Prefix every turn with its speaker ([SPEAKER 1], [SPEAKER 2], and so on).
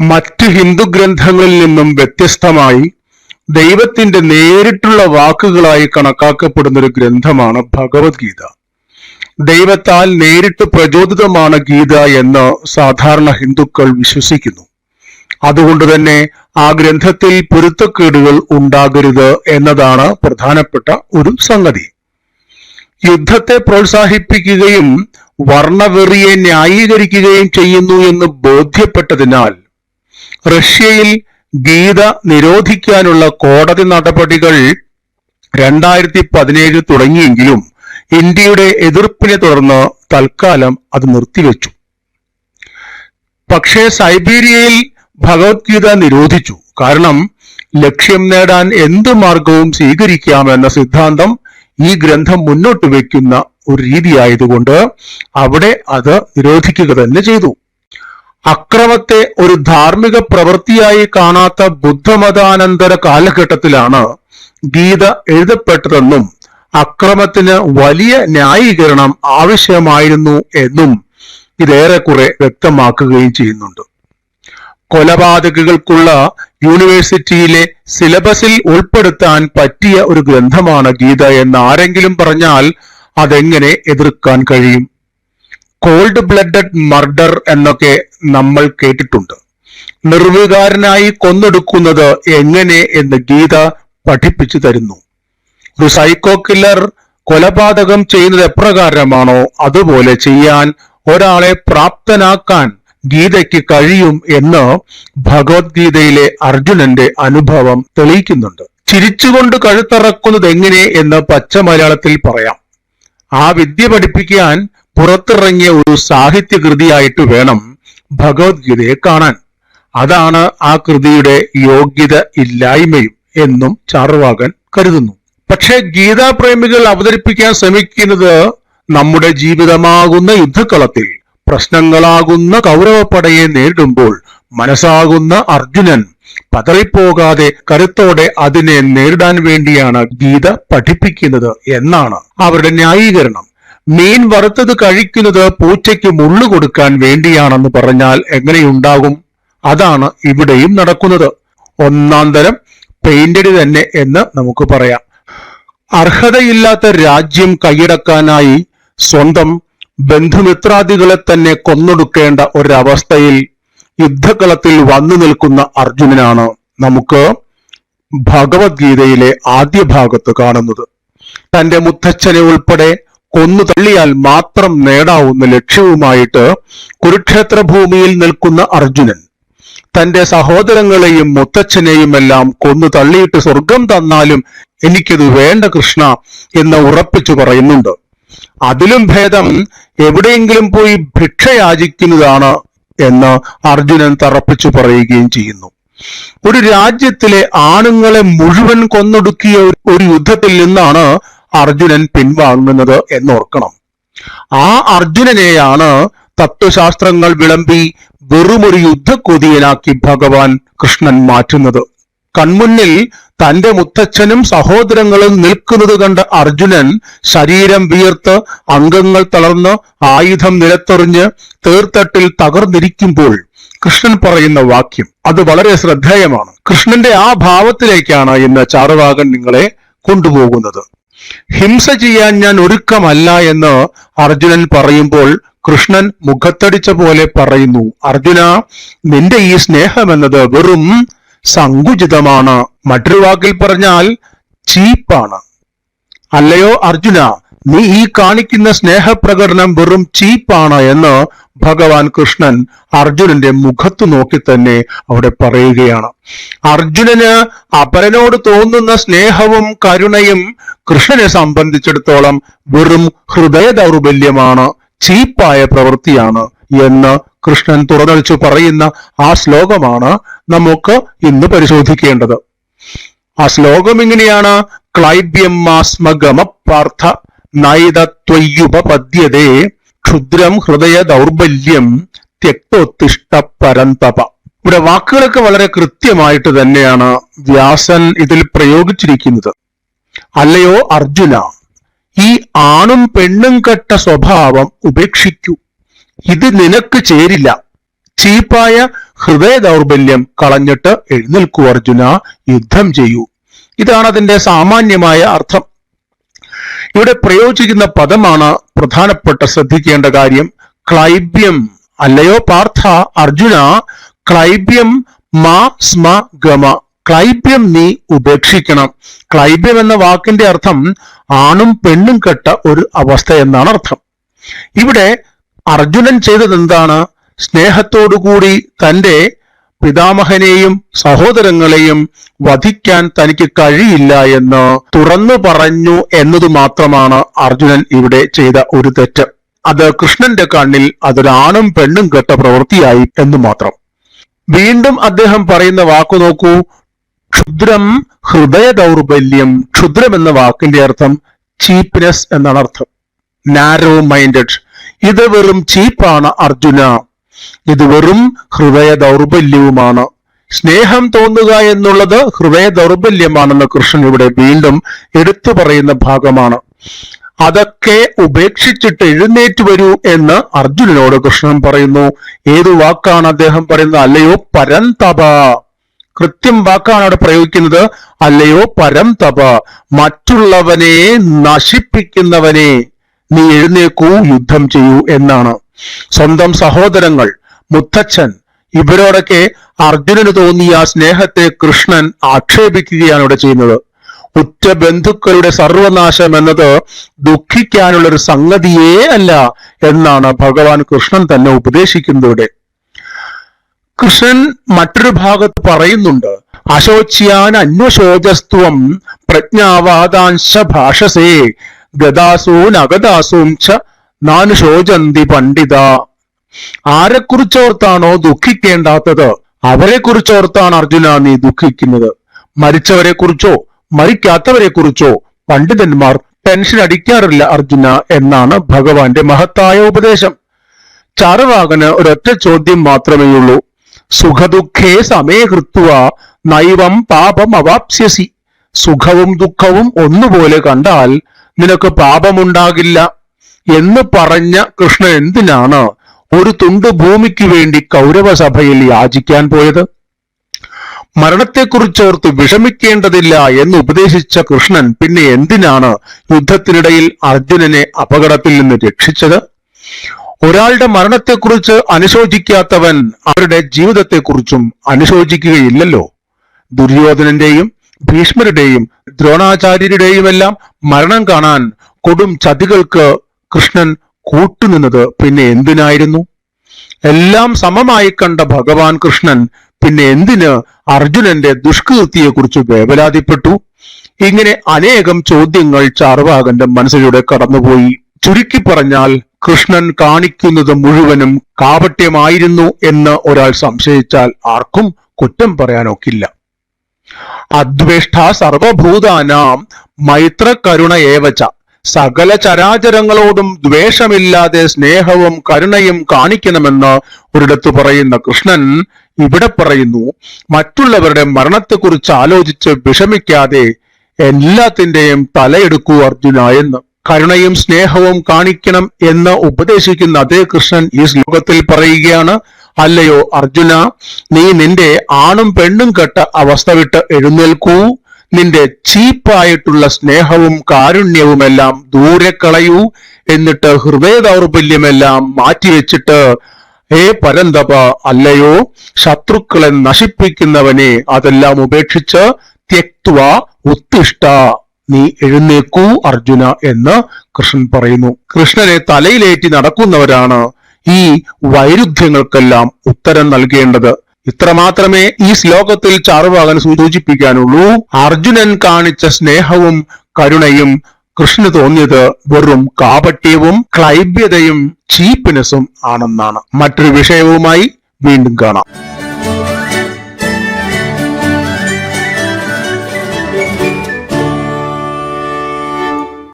[SPEAKER 1] മറ്റ് ഹിന്ദു ഗ്രന്ഥങ്ങളിൽ നിന്നും വ്യത്യസ്തമായി ദൈവത്തിന്റെ നേരിട്ടുള്ള വാക്കുകളായി കണക്കാക്കപ്പെടുന്ന ഒരു ഗ്രന്ഥമാണ് ഭഗവത്ഗീത. ദൈവത്താൽ നേരിട്ട് പ്രചോദിതമാണ് ഗീത എന്ന് സാധാരണ ഹിന്ദുക്കൾ വിശ്വസിക്കുന്നു. അതുകൊണ്ട് തന്നെ ആ ഗ്രന്ഥത്തിൽ പൊരുത്തക്കേടുകൾ ഉണ്ടാകരുത് എന്നതാണ് പ്രധാനപ്പെട്ട ഒരു സംഗതി. യുദ്ധത്തെ പ്രോത്സാഹിപ്പിക്കുകയും വർണവെറിയെ ന്യായീകരിക്കുകയും ചെയ്യുന്നു എന്ന് ബോധ്യപ്പെട്ടതിനാൽ റഷ്യയിൽ ഗീത നിരോധിക്കാനുള്ള കോടതി നടപടികൾ രണ്ടായിരത്തി പതിനേഴ് തുടങ്ങിയെങ്കിലും ഇന്ത്യയുടെ എതിർപ്പിനെ തുടർന്ന് തൽക്കാലം അത് നിർത്തിവെച്ചു. പക്ഷേ സൈബീരിയയിൽ ഭഗവത്ഗീത നിരോധിച്ചു. കാരണം ലക്ഷ്യം നേടാൻ എന്ത് മാർഗവും സ്വീകരിക്കാമെന്ന സിദ്ധാന്തം ഈ ഗ്രന്ഥം മുന്നോട്ട് വയ്ക്കുന്ന ഒരു രീതിയായതുകൊണ്ട് അവിടെ അത് നിരോധിക്കുക തന്നെ ചെയ്തു. അക്രമത്തെ ഒരു ധാർമ്മിക പ്രവൃത്തിയായി കാണാത്ത ബുദ്ധമതാനന്തര കാലഘട്ടത്തിലാണ് ഗീത എഴുതപ്പെട്ടതെന്നും അക്രമത്തിന് വലിയ ന്യായീകരണം ആവശ്യമായിരുന്നു എന്നും ഇതേറെക്കുറെ വ്യക്തമാക്കുകയും ചെയ്യുന്നുണ്ട്. കൊലപാതകങ്ങൾക്കുള്ള യൂണിവേഴ്സിറ്റിയിലെ സിലബസിൽ ഉൾപ്പെടുത്താൻ പറ്റിയ ഒരു ഗ്രന്ഥമാണ് ഗീത എന്ന് ആരെങ്കിലും പറഞ്ഞാൽ അതെങ്ങനെ എതിർക്കാൻ കഴിയും? കോൾഡ് ബ്ലഡഡ് മർഡർ എന്നൊക്കെ നമ്മൾ കേട്ടിട്ടുണ്ട്. നിർവികാരനായി കൊന്നെടുക്കുന്നത് എങ്ങനെ എന്ന് ഗീത പഠിപ്പിച്ചു തരുന്നു. ഒരു സൈക്കോ കില്ലർ കൊലപാതകം ചെയ്യുന്നത് എപ്രകാരമാണോ അതുപോലെ ചെയ്യാൻ ഒരാളെ പ്രാപ്തനാക്കാൻ ഗീതയ്ക്ക് കഴിയും എന്ന് ഭഗവത്ഗീതയിലെ അർജുനന്റെ അനുഭവം തെളിയിക്കുന്നുണ്ട്. ചിരിച്ചുകൊണ്ട് കഴുത്തറക്കുന്നത് എങ്ങനെ എന്ന് പച്ച മലയാളത്തിൽ പറയാം. ആ വിദ്യ പഠിപ്പിക്കാൻ പുറത്തിറങ്ങിയ ഒരു സാഹിത്യകൃതിയായിട്ട് വേണം ഭഗവത്ഗീതയെ കാണാൻ. അതാണ് ആ കൃതിയുടെ യോഗ്യത ഇല്ലായ്മയും എന്നും ചാർവാകൻ കരുതുന്നു. പക്ഷേ ഗീതാപ്രേമികൾ അവതരിപ്പിക്കാൻ ശ്രമിക്കുന്നത് നമ്മുടെ ജീവിതമാകുന്ന യുദ്ധക്കളത്തിൽ. പ്രശ്നങ്ങളാകുന്ന കൗരവപ്പടയെ നേരിടുമ്പോൾ മനസ്സാകുന്ന അർജുനൻ പതറിപ്പോകാതെ കരുത്തോടെ അതിനെ നേരിടാൻ വേണ്ടിയാണ് ഗീത പഠിപ്പിക്കുന്നത് എന്നാണ് അവരുടെ ന്യായീകരണം. മീൻ വറുത്തത് കഴിക്കുന്നത് പൂച്ചയ്ക്ക് മുള്ളു കൊടുക്കാൻ വേണ്ടിയാണെന്ന് പറഞ്ഞാൽ എങ്ങനെയുണ്ടാകും? അതാണ് ഇവിടെയും നടക്കുന്നത്. ഒന്നാം തരം പെയിന്റഡ് തന്നെ എന്ന് നമുക്ക് പറയാം. അർഹതയില്ലാത്ത രാജ്യം കൈയടക്കാനായി സ്വന്തം ബന്ധുമിത്രാദികളെ തന്നെ കൊന്നൊടുക്കേണ്ട ഒരവസ്ഥയിൽ യുദ്ധകളത്തിൽ വന്നു നിൽക്കുന്ന അർജുനനാണ് നമുക്ക് ഭഗവത്ഗീതയിലെ ആദ്യ ഭാഗത്ത് കാണുന്നത്. തന്റെ മുത്തച്ഛനെ ഉൾപ്പെടെ കൊന്നു തള്ളിയാൽ മാത്രം നേടാവുന്ന ലക്ഷ്യവുമായിട്ട് കുരുക്ഷേത്ര ഭൂമിയിൽ നിൽക്കുന്ന അർജുനൻ തന്റെ സഹോദരങ്ങളെയും മുത്തച്ഛനെയും എല്ലാം കൊന്നു തള്ളിയിട്ട് സ്വർഗം തന്നാലും എനിക്കത് വേണ്ട കൃഷ്ണ എന്ന് ഉറപ്പിച്ചു പറയുന്നുണ്ട്. അതിലും ഭേദം എവിടെയെങ്കിലും പോയി ഭിക്ഷ യാചിക്കുന്നതാണ് എന്ന് അർജുനൻ തറപ്പിച്ചു പറയുകയും ചെയ്യുന്നു. ഒരു രാജ്യത്തിലെ ആണുങ്ങളെ മുഴുവൻ കൊന്നൊടുക്കിയ ഒരു യുദ്ധത്തിൽ നിന്നാണ് അർജുനൻ പിൻവാങ്ങുന്നത് എന്നോർക്കണം. ആ അർജുനനെയാണ് തത്വശാസ്ത്രങ്ങൾ വിളമ്പി വെറുമൊരു യുദ്ധക്കൊതിയനാക്കി ഭഗവാൻ കൃഷ്ണൻ മാറ്റുന്നത്. കൺമുന്നിൽ തന്റെ മുത്തച്ഛനും സഹോദരങ്ങളും നിൽക്കുന്നത് കണ്ട അർജുനൻ ശരീരം വിയർത്ത് അംഗങ്ങൾ തളർന്ന് ആയുധം നിലത്തെറിഞ്ഞ് തീർത്തട്ടിൽ തകർന്നിരിക്കുമ്പോൾ കൃഷ്ണൻ പറയുന്ന വാക്യം അത് വളരെ ശ്രദ്ധേയമാണ്. കൃഷ്ണന്റെ ആ ഭാവത്തിലേക്കാണ് ഇന്ന് ചാറുവാകൻ നിങ്ങളെ കൊണ്ടുപോകുന്നത്. ഹിംസ ചെയ്യാൻ ഞാൻ ഒരുക്കമല്ല എന്ന് അർജുനൻ പറയുമ്പോൾ കൃഷ്ണൻ മുഖത്തടിച്ച പോലെ പറയുന്നു അർജുന നിന്റെ ഈ സ്നേഹം എന്നത് വെറും സങ്കുചിതമാണ്. മറ്റൊരു വാക്കിൽ പറഞ്ഞാൽ ചീപ്പാണ്. അല്ലയോ അർജുന നീ ഈ കാണിക്കുന്ന സ്നേഹപ്രകടനം വെറും ചീപ്പാണ് എന്ന് ഭഗവാൻ കൃഷ്ണൻ അർജുനന്റെ മുഖത്തു നോക്കി തന്നെ അവിടെ പറയുകയാണ്. അർജുനന് അപരനോട് തോന്നുന്ന സ്നേഹവും കരുണയും കൃഷ്ണനെ സംബന്ധിച്ചിടത്തോളം വെറും ഹൃദയ ദൗർബല്യമാണ് ചീപ്പായ പ്രവൃത്തിയാണ് എന്ന് കൃഷ്ണൻ തുറന്നടിച്ചു പറയുന്ന ആ ശ്ലോകമാണ് നമുക്ക് ഇന്ന് പരിശോധിക്കേണ്ടത്. ആ ശ്ലോകം ഇങ്ങനെയാണ് ക്ലൈബ്യം മാസ്മഗമ പാർത്ഥ. നൈതത്വയ്യുപപദ്യതേ ക്ഷുദ്രം ഹൃദയ ദൗർബല്യം തെക്കോത്തിഷ്ട പരന്തപ ഇവിടെ വാക്കുകളൊക്കെ വളരെ കൃത്യമായിട്ട് തന്നെയാണ് വ്യാസൻ ഇതിൽ പ്രയോഗിച്ചിരിക്കുന്നത്. അല്ലയോ അർജുന ഈ ആണും പെണ്ണും കെട്ട സ്വഭാവം ഉപേക്ഷിക്കൂ. ഇത് നിനക്ക് ചേരില്ല. ചീപ്പായ ഹൃദയ ദൗർബല്യം കളഞ്ഞിട്ട് എഴുന്നേൽക്കൂ അർജുന യുദ്ധം ചെയ്യൂ. ഇതാണ് അതിന്റെ സാമാന്യമായ അർത്ഥം. ഇവിടെ പ്രയോജിക്കുന്ന പദമാണ് പ്രധാനപ്പെട്ട ശ്രദ്ധിക്കേണ്ട കാര്യം. ക്ലൈബ്യം. അല്ലയോ പാർത്ഥ അർജുന? ക്ലൈബ്യം മാ സ്മ ഗമ. ക്ലൈബ്യം നീ ഉപേക്ഷിക്കണം. ക്ലൈബ്യം എന്ന വാക്കിന്റെ അർത്ഥം ആണും പെണ്ണും കെട്ട ഒരു അവസ്ഥ എന്നാണ് അർത്ഥം. ഇവിടെ അർജുനൻ ചെയ്തത് എന്താണ് സ്നേഹത്തോടുകൂടി തന്റെ പിതാമഹനെയും സഹോദരങ്ങളെയും വധിക്കാൻ തനിക്ക് കഴിയില്ല എന്ന് തുറന്നു പറഞ്ഞു എന്നത് മാത്രമാണ് അർജുനൻ ഇവിടെ ചെയ്ത ഒരു തെറ്റ്. അത് കൃഷ്ണന്റെ കണ്ണിൽ അതൊരാണും പെണ്ണും കെട്ട പ്രവൃത്തിയായി എന്ന് മാത്രം. വീണ്ടും അദ്ദേഹം പറയുന്ന വാക്കു നോക്കൂ. ക്ഷുദ്രം ഹൃദയ ദൗർബല്യം ക്ഷുദ്രം എന്ന വാക്കിന്റെ അർത്ഥം ചീപ്പ്നെസ് എന്നാണ് അർത്ഥം. നാരോ മൈൻഡഡ് ഇത് വെറും ചീപ്പാണ് അർജുന. ഇത് വെറും ഹൃദയ ദൗർബല്യവുമാണ്. സ്നേഹം തോന്നുക എന്നുള്ളത് ഹൃദയ ദൗർബല്യമാണെന്ന് കൃഷ്ണൻ ഇവിടെ വീണ്ടും എടുത്തു പറയുന്ന ഭാഗമാണ്. അതൊക്കെ ഉപേക്ഷിച്ചിട്ട് എഴുന്നേറ്റ് വരൂ എന്ന് അർജുനനോട് കൃഷ്ണൻ പറയുന്നു. ഏതു വാക്കാണ് അദ്ദേഹം പറയുന്നത്? അല്ലയോ പരന്തപ. കൃത്യം വാക്കാണ് അവിടെ പ്രയോഗിക്കുന്നത്. അല്ലയോ പരം തപ മറ്റുള്ളവനെ നശിപ്പിക്കുന്നവനെ നീ എഴുന്നേക്കൂ യുദ്ധം ചെയ്യൂ എന്നാണ്. സ്വന്തം സഹോദരങ്ങൾ മുത്തച്ഛൻ ഇവരോടൊക്കെ അർജുനന് തോന്നിയ സ്നേഹത്തെ കൃഷ്ണൻ ആക്ഷേപിക്കുകയാണ് ഇവിടെ ചെയ്യുന്നത്. ഉറ്റ ബന്ധുക്കളുടെ സർവനാശം എന്നത് ദുഃഖിക്കാനുള്ള ഒരു സംഗതിയേ അല്ല എന്നാണ് ഭഗവാൻ കൃഷ്ണൻ തന്നെ ഉപദേശിക്കുന്നത് ഇവിടെ. കൃഷ്ണൻ മറ്റൊരു ഭാഗത്ത് പറയുന്നുണ്ട് അശോച്യാൻ അന്വശോചസ്ത്വം പ്രജ്ഞാവാദാംശ ഭാഷസേ ഗതാസൂൻ അഗതാസൂം ച നാനുശോചന്തി പണ്ഡിത. ആരെക്കുറിച്ചോർത്താണോ ദുഃഖിക്കേണ്ടാത്തത്? അവരെ കുറിച്ചോർത്താണ് അർജുന നീ ദുഃഖിക്കുന്നത്. മരിച്ചവരെ കുറിച്ചോ മരിക്കാത്തവരെ കുറിച്ചോ പണ്ഡിതന്മാർ ടെൻഷൻ അടിക്കാറില്ല അർജുന എന്നാണ് ഭഗവാന്റെ മഹത്തായ ഉപദേശം. ചാരവാകന് ഒരൊറ്റ ചോദ്യം മാത്രമേ ഉള്ളൂ. സുഖദുഃഖേ സമേ കൃത്വ നൈവം പാപം അവാപ്സ്യസി. സുഖവും ദുഃഖവും ഒന്നുപോലെ കണ്ടാൽ നിനക്ക് പാപമുണ്ടാകില്ല. എന്ന് പറഞ്ഞ കൃഷ്ണൻ എന്തിനാണ് ഒരു തുണ്ട് ഭൂമിക്ക് വേണ്ടി കൗരവ സഭയിൽ യാചിക്കാൻ പോയത്? മരണത്തെക്കുറിച്ചോർത്ത് വിഷമിക്കേണ്ടതില്ല എന്ന് ഉപദേശിച്ച കൃഷ്ണൻ പിന്നെ എന്തിനാണ് യുദ്ധത്തിനിടയിൽ അർജുനനെ അപകടത്തിൽ നിന്ന് രക്ഷിച്ചത്? ഒരാളുടെ മരണത്തെക്കുറിച്ച് അനുശോചിക്കാത്തവൻ അവരുടെ ജീവിതത്തെക്കുറിച്ചും അനുശോചിക്കുകയില്ലല്ലോ. ദുര്യോധനന്റെയും ഭീഷ്മരുടെയും ദ്രോണാചാര്യരുടെയുമെല്ലാം മരണം കാണാൻ കൊടും ചതികൾക്ക് കൃഷ്ണൻ കൂട്ടുനിന്നത് പിന്നെ എന്തിനായിരുന്നു? എല്ലാം സമമായി കണ്ട ഭഗവാൻ കൃഷ്ണൻ പിന്നെ എന്തിന് അർജുനന്റെ ദുഷ്കീർത്തിയെക്കുറിച്ച് വേവലാതിപ്പെട്ടു? ഇങ്ങനെ അനേകം ചോദ്യങ്ങൾ ചാർവാകന്റെ മനസ്സിലൂടെ കടന്നുപോയി. ചുരുക്കി പറഞ്ഞാൽ കൃഷ്ണൻ കാണിക്കുന്നത് മുഴുവനും കാപട്യമായിരുന്നു എന്ന് ഒരാൾ സംശയിച്ചാൽ ആർക്കും കുറ്റം പറയാനൊക്കില്ല. അദ്വേഷ്ട സർവഭൂതാനാം മൈത്ര കരുണ ഏവച്ച സകല ചരാചരങ്ങളോടും ദ്വേഷമില്ലാതെ സ്നേഹവും കരുണയും കാണിക്കണമെന്ന് ഒരിടത്ത് പറയുന്ന കൃഷ്ണൻ ഇവിടെ പറയുന്നു മറ്റുള്ളവരുടെ മരണത്തെക്കുറിച്ച് ആലോചിച്ച് വിഷമിക്കാതെ എല്ലാത്തിന്റെയും തലയെടുക്കൂ അർജുന എന്ന്. കരുണയും സ്നേഹവും കാണിക്കണം എന്ന് ഉപദേശിക്കുന്ന അതേ കൃഷ്ണൻ ഈ ശ്ലോകത്തിൽ പറയുകയാണ് അല്ലയോ അർജുന നീ നിന്റെ ആണും പെണ്ണും കെട്ട അവസ്ഥ വിട്ട് എഴുന്നേൽക്കൂ. നിന്റെ ചീപ്പായിട്ടുള്ള സ്നേഹവും കാരുണ്യവുമെല്ലാം ദൂരെ കളയൂ എന്നിട്ട് ഹൃദയ ദൗർബല്യമെല്ലാം മാറ്റിവെച്ചിട്ട് ഏ പരന്തപ അല്ലയോ ശത്രുക്കളെ നശിപ്പിക്കുന്നവനെ അതെല്ലാം ഉപേക്ഷിച്ച് തെക്വ ഉത്തിഷ്ട നീ എഴുന്നേക്കൂ അർജുന എന്ന് കൃഷ്ണൻ പറയുന്നു. കൃഷ്ണനെ തലയിലേറ്റി നടക്കുന്നവരാണ് ഈ വൈരുദ്ധ്യങ്ങൾക്കെല്ലാം ഉത്തരം നൽകേണ്ടത്. ഇത്രമാത്രമേ ഈ ശ്ലോകത്തിൽ ചാറുവാകൻ സൂചിപ്പിക്കാനുള്ളൂ. അർജുനൻ കാണിച്ച സ്നേഹവും കരുണയും കൃഷ്ണന് തോന്നിയത് വെറും കാപട്യവും ക്ലൈബ്യതയും ചീപ്പിനെസ്സും ആണെന്നാണ്. മറ്റൊരു വിഷയവുമായി വീണ്ടും കാണാം.